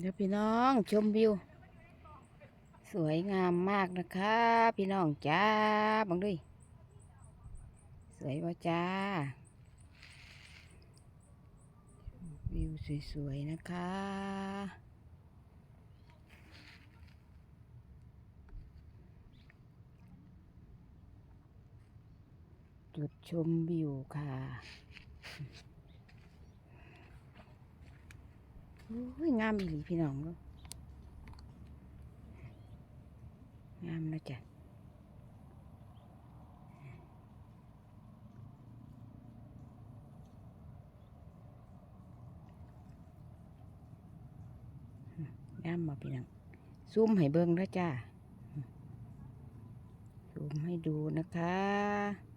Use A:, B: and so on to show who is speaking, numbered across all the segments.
A: เดี๋ยวพี่น้องชมวิว สวยงามมากนะคะ พี่น้องจ้าบังด้วย สวยว่าจ้า วิวสวยๆนะคะจุดชมวิวค่ะโอ้ย งามอีหลีพี่น้องเอ้ยงามนะจ๊ะงามมาพี่น้องซูมให้เบิ่งนะจ้าซูมให้ดูนะคะ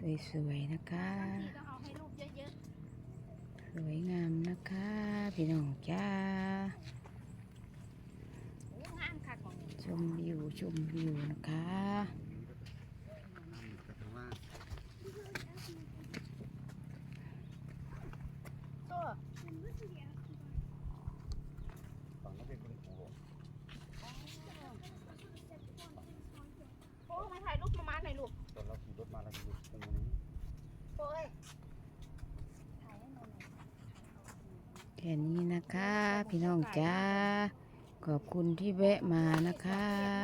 A: สวยๆนะคะ
B: พี่ก็เอาให้รูปเยอะ
A: สวยงามนะคะ พี่น้องจ้า
B: ๆโอ้งามค่ะของ
A: ชมวิวชมวิวนะคะ
B: ตัว
C: ฝั่งนั้นเป็นคนโอ้โห
B: โอ้มาถ่ายรูปมามาหน่อยลูก
C: ตอนเราขี่รถมาเราอยู่ตรงนี้
B: โอ้ยถ่ายให้หน่อยหน่อย
A: แค่นี้นะคะ พี่น้องจ้า ขอบคุณที่แวะมานะคะ